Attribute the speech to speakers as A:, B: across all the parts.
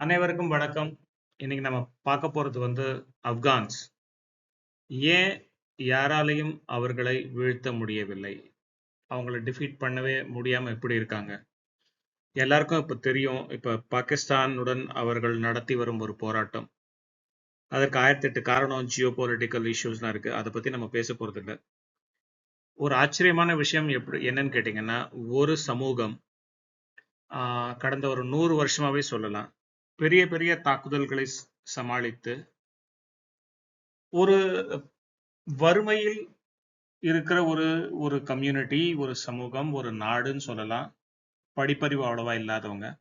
A: அனைவருக்கும் வணக்கம். இன்னைக்கு நம்ம பார்க்க போறது வந்து ஆப்கான்ஸ். ஏன் யாராலையும் அவர்களை வீழ்த்த முடியவில்லை? அவங்கள டிஃபீட் பண்ணவே முடியாம எப்படி இருக்காங்க? எல்லாருக்கும் இப்ப தெரியும். இப்ப பாகிஸ்தானுடன் அவர்கள் நடத்தி வரும் ஒரு போராட்டம். அதற்கு 1008 காரணம் ஜியோ பொலிட்டிக்கல் இஷ்யூஸ்லாம் இருக்கு. அதை பத்தி நம்ம பேச போறதில்ல. ஒரு ஆச்சரியமான விஷயம் எப்படி என்னன்னு கேட்டீங்கன்னா, ஒரு சமூகம் கடந்த ஒரு நூறு வருஷமாவே சொல்லலாம். பெரிய பெரிய தாக்குதல்களை சமாளித்து ஒரு வறுமையில் இருக்கிற ஒரு ஒரு கம்யூனிட்டி, ஒரு சமூகம், ஒரு நாடுன்னு சொல்லலாம். படிப்பறிவு அவ்வளவா இல்லாதவங்க.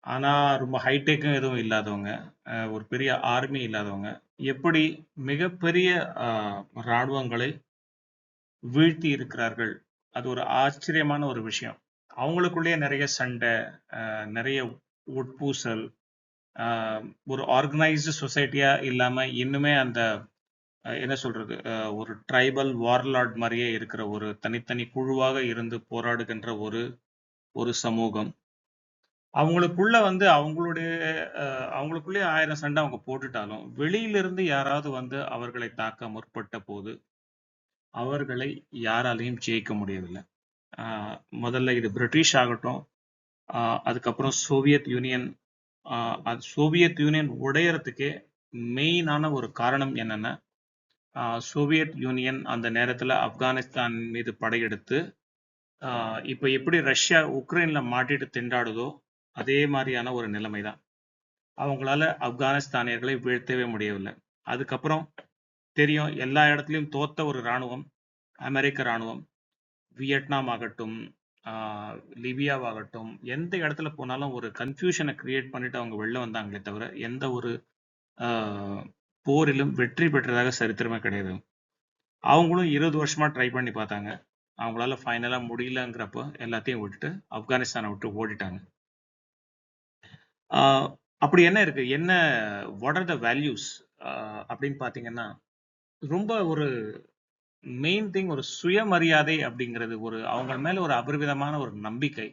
A: ஆனா ரொம்ப ஹைடெக்கும் எதுவும் இல்லாதவங்க. ஒரு பெரிய ஆர்மி இல்லாதவங்க. எப்படி மிகப்பெரிய இராணுவங்களை ராணுவங்களை வீழ்த்தி இருக்கிறார்கள். அது ஒரு ஆச்சரியமான ஒரு விஷயம். அவங்களுக்குள்ளேயே நிறைய சண்டை, நிறைய உட்பூசல், ஒரு ஆர்கனைஸ்டு சொசைட்டியா இல்லாம இன்னுமே அந்த என்ன சொல்றது? ஒரு ட்ரைபல் வார்லார்ட் மாதிரியே இருக்கிற ஒரு தனித்தனி குழுவாக இருந்து போராடுகின்ற ஒரு ஒரு சமூகம். அவங்களுக்குள்ள வந்து அவங்களுடைய அவங்களுக்குள்ளே ஆயிரம் சண்டை அவங்க போட்டுட்டாலும், வெளியிலிருந்து யாராவது வந்து அவர்களை தாக்க முற்பட்ட போது அவர்களை யாராலையும் ஜெயிக்க முடியவில்லை. முதல்ல இது பிரிட்டிஷ் ஆகட்டும், அதுக்கப்புறம் சோவியத் யூனியன் அது சோவியத் யூனியன் உடையறதுக்கே மெயினான ஒரு காரணம் என்னென்னா சோவியத் யூனியன் அந்த நேரத்தில் ஆப்கானிஸ்தான் மீது படையெடுத்து, இப்போ எப்படி ரஷ்யா உக்ரைனில் மாட்டிட்டு திண்டாடுதோ, அதே மாதிரியான ஒரு நிலைமை தான். அவங்களால ஆப்கானிஸ்தானியர்களை வீழ்த்தவே முடியவில்லை. அதுக்கப்புறம் தெரியும் எல்லா இடத்துலையும் தோத்த ஒரு ராணுவம், அமெரிக்க ராணுவம். வியட்நாம் ஆகட்டும், லிபியாவாகட்டும், எந்த இடத்துல போனாலும் ஒரு கன்ஃபியூஷனை கிரியேட் பண்ணிட்டு அவங்க வெளில வந்தாங்களே தவிர, எந்த ஒரு போரிலும் வெற்றி பெற்றதாக சரித்திரமே கிடையாது. அவங்களும் 20 வருஷமா ட்ரை பண்ணி பார்த்தாங்க. அவங்களால ஃபைனலாக முடியலங்கிறப்போ எல்லாத்தையும் விட்டுட்டு ஆப்கானிஸ்தானை விட்டு ஓடிட்டாங்க. அப்படி என்ன இருக்கு? என்ன வாட் ஆர் த வேல்யூஸ்? அப்படின்னு பார்த்தீங்கன்னா, ரொம்ப ஒரு மெயின் திங் ஒரு சுயமரியாதை அப்படிங்கிறது ஒரு அவங்க மேல ஒரு அபரிவிதமான ஒரு நம்பிக்கை.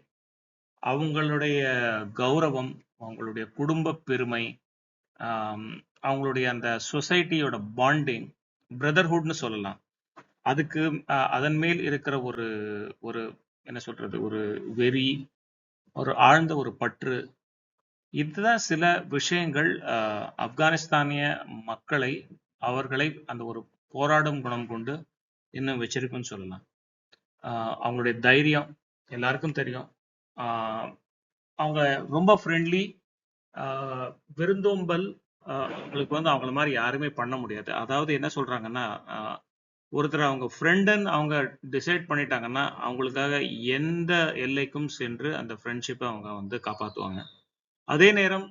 A: அவங்களுடைய கௌரவம், அவங்களுடைய குடும்ப பெருமை, ஆம் அவங்களுடைய அந்த சொசைட்டியோட பாண்டிங், பிரதர்ஹுட்ன்னு சொல்லலாம். அதுக்கு அ அதன் மேல் இருக்கிற ஒரு ஒரு என்ன சொல்றது? ஒரு வெறி, ஒரு ஆழ்ந்த ஒரு பற்று. இதுதான் சில விஷயங்கள் அ ஆப்கானிஸ்தானிய மக்களை, அவர்களை அந்த ஒரு போராடும் குணம் கொண்டு இன்னும் வச்சிருக்குன்னு சொல்லலாம். அவங்களுடைய தைரியம் எல்லாருக்கும் தெரியும். அவங்க ரொம்ப ஃப்ரெண்ட்லி. விருந்தோம்பல் அவங்களுக்கு வந்து அவங்கள மாதிரி யாருமே பண்ண முடியாது. அதாவது என்ன சொல்றாங்கன்னா, ஒருத்தர் அவங்க ஃப்ரெண்டுன்னு அவங்க டிசைட் பண்ணிட்டாங்கன்னா, அவங்களுக்காக எந்த எல்லைக்கும் சென்று அந்த ஃப்ரெண்ட்ஷிப்பை அவங்க வந்து காப்பாற்றுவாங்க அதே நேரம்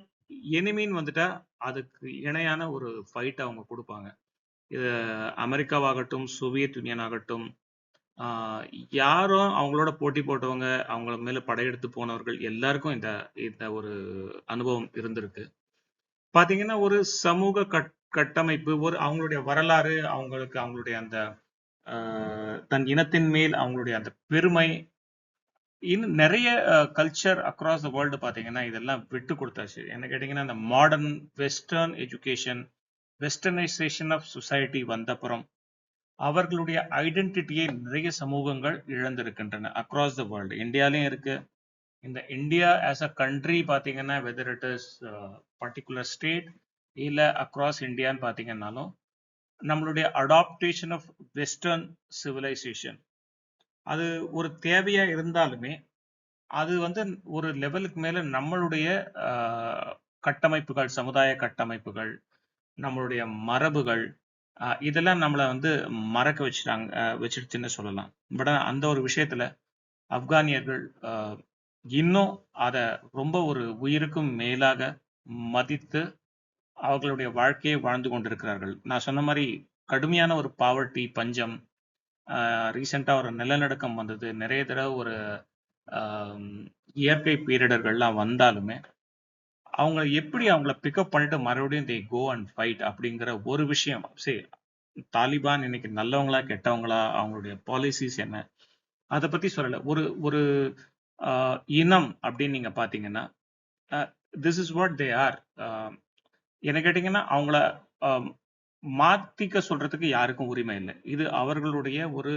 A: எனிமின்னு வந்துட்டா, அதுக்கு இணையான ஒரு ஃபைட் அவங்க கொடுப்பாங்க இது அமெரிக்காவாகட்டும், சோவியத் யூனியன் ஆகட்டும், யாரும் அவங்களோட போட்டி போட்டவங்க, அவங்கள மேல படையெடுத்து போனவர்கள் எல்லாருக்கும் இந்த இந்த ஒரு அனுபவம் இருந்திருக்கு. பார்த்தீங்கன்னா, ஒரு சமூக கட் கட்டமைப்பு, ஒரு அவங்களுடைய வரலாறு, அவங்களுக்கு அவங்களுடைய அந்த தன் இனத்தின் மேல் அவங்களுடைய அந்த பெருமை, இன்னும் நிறைய கல்ச்சர் அக்ராஸ் த வேர்ல்டு பார்த்தீங்கன்னா, இதெல்லாம் விட்டு கொடுத்தாச்சு என்ன கேட்டீங்கன்னா, இந்த modern western education, westernisation of society வந்தப்புறம், அவர்களுடைய ஐடென்டிட்டியை நிறைய சமூகங்கள் இழந்திருக்கின்றன. Across the world. இந்தியாலையும் இருக்கு. இந்த இந்தியா ஆஸ் அ கண்ட்ரி பார்த்தீங்கன்னா, whether it is particular particular state இல்லை அக்ராஸ் இந்தியான்னு பார்த்தீங்கன்னாலும், நம்மளுடைய அடாப்டேஷன் ஆஃப் வெஸ்டர்ன் சிவிலைசேஷன் அது ஒரு தேவையாக இருந்தாலுமே, அது வந்து ஒரு லெவலுக்கு மேலே நம்மளுடைய uh, கட்டமைப்புகள், சமுதாய கட்டமைப்புகள், நம்மளுடைய மரபுகள், இதெல்லாம் நம்மளை வந்து மறக்க வச்சுட்டாங்க வச்சிருச்சுன்னு சொல்லலாம். பட் அந்த ஒரு விஷயத்துல ஆப்கானியர்கள் இன்னும் அதை ரொம்ப ஒரு உயிருக்கும் மேலாக மதித்து, அவர்களுடைய வாழ்க்கையை வாழ்ந்து கொண்டிருக்கிறார்கள். நான் சொன்ன மாதிரி கடுமையான ஒரு பாவர்ட்டி, பஞ்சம், ரீசெண்டாக ஒரு நிலநடுக்கம் வந்தது. நிறைய தடவை ஒரு இயற்கை பேரிடர்கள்லாம் வந்தாலுமே, அவங்க எப்படி அவங்கள பிக்கப் பண்ணிட்டு மறுபடியும் தே கோ அண்ட் ஃபைட் அப்படிங்கிற ஒரு விஷயம். சரி தாலிபான் இன்னைக்கு நல்லவங்களா? கெட்டவங்களா? அவங்களுடைய பாலிசிஸ் என்ன? அதை பத்தி சொல்லல. ஒரு ஒரு இனம் அப்படின்னு நீங்க பார்த்தீங்கன்னா, this is what they are என்ன கேட்டீங்கன்னா அவங்கள மாத்திக்க சொல்றதுக்கு யாருக்கும் உரிமை இல்லை இது அவர்களுடைய ஒரு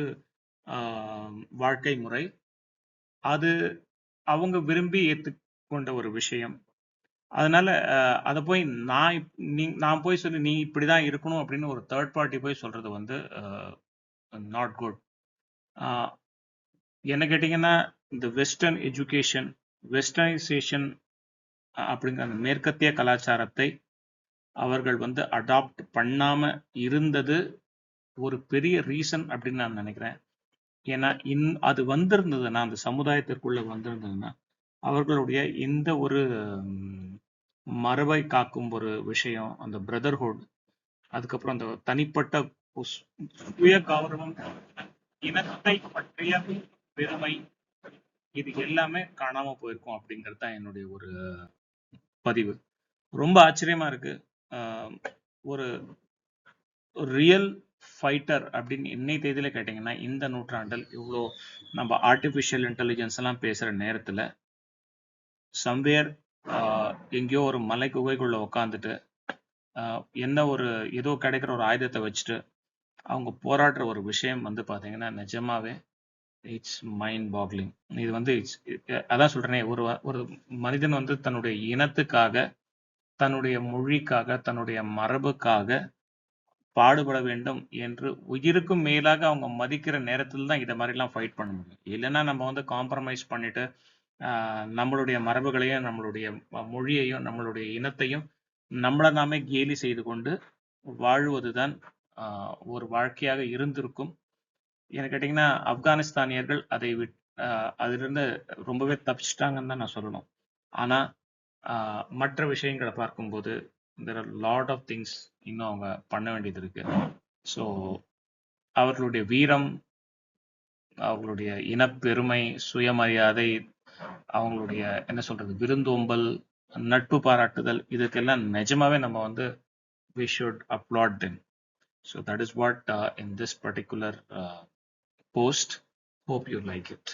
A: வாழ்க்கை முறை அது அவங்க விரும்பி ஏற்றுக்கொண்ட ஒரு விஷயம் அதனால அதை போய் நான் இப்- நீ நான் போய் சொல்லி நீ இப்படிதான் இருக்கணும் அப்படின்னு ஒரு தேர்ட் பார்ட்டி போய் சொல்றது வந்து நாட் குட் என்ன கேட்டிங்கன்னா இந்த வெஸ்டர்ன் எஜுகேஷன் வெஸ்டர்னைசேஷன் அப்படிங்கிற அந்த மேற்கத்திய கலாச்சாரத்தை அவர்கள் வந்து அடாப்ட் பண்ணாம இருந்தது ஒரு பெரிய ரீசன் அப்படின்னு நான் நினைக்கிறேன். ஏன்னா இன் அது வந்திருந்ததுன்னா அந்த சமுதாயத்திற்குள்ள வந்திருந்ததுன்னா அவர்களுடைய இந்த ஒரு மரபை காக்கும் ஒரு விஷயம் அந்த பிரதர்ஹுட் அதுக்கப்புறம் அந்த தனிப்பட்ட சுய கௌரவம் இனத்தை பற்றிய பெருமை இது எல்லாமே காணாம போயிருக்கும் அப்படிங்கிறது தான் என்னுடைய ஒரு பதிவு. ரொம்ப ஆச்சரியமா இருக்கு. ஒரு ரியல் ஃபைட்டர் அப்படின்னு என்னை தேதியில கேட்டிங்கன்னா இந்த நூற்றாண்டில் இவ்வளோ நம்ம ஆர்டிஃபிஷியல் இன்டெலிஜென்ஸ் எல்லாம் பேசுற நேரத்துல சம்வேர் எங்கேயோ ஒரு மலை குகைக்குள்ள உட்காந்துட்டு என்ன ஒரு ஏதோ கிடைக்கிற ஒரு ஆயுதத்தை வச்சுட்டு அவங்க போராடுற ஒரு விஷயம் வந்து பாத்தீங்கன்னா நிஜமாவே இட்ஸ் மைண்ட் பாக்லிங் இது வந்து இட்ஸ் அதான் சொல்றேனே ஒரு ஒரு மனிதன் வந்து தன்னுடைய இனத்துக்காக தன்னுடைய மொழிக்காக தன்னுடைய மரபுக்காக பாடுபட வேண்டும் என்று உயிருக்கும் மேலாக அவங்க மதிக்கிற நேரத்தில் தான் இதை மாதிரிலாம் ஃபைட் பண்ண முடியும். இல்லைன்னா நம்ம வந்து காம்ப்ரமைஸ் பண்ணிட்டு நம்மளுடைய மரபுகளையும் நம்மளுடைய மொழியையும் நம்மளுடைய இனத்தையும் நம்மளை நாமே கேலி செய்து கொண்டு வாழ்வதுதான் ஒரு வாழ்க்கையாக இருந்திருக்கும். எனக்கு கேட்டிங்கன்னா ஆப்கானிஸ்தானியர்கள் அதை விட் அதிலிருந்து ரொம்பவே தப்பிச்சிட்டாங்கன்னு தான் நான் சொல்லணும். ஆனால் மற்ற விஷயங்களை பார்க்கும்போது there are lot of things இன்னும் அவங்க பண்ண வேண்டியது இருக்கு. ஸோ அவர்களுடைய வீரம் அவர்களுடைய இனப்பெருமை சுயமரியாதை அவங்களுடைய என்ன சொல்றது விருந்தோம்பல் நட்பு பாராட்டுதல் இதுக்கெல்லாம் நிஜமாவே நம்ம வந்து we should applaud them so that is what uh, in this particular uh, post hope you like it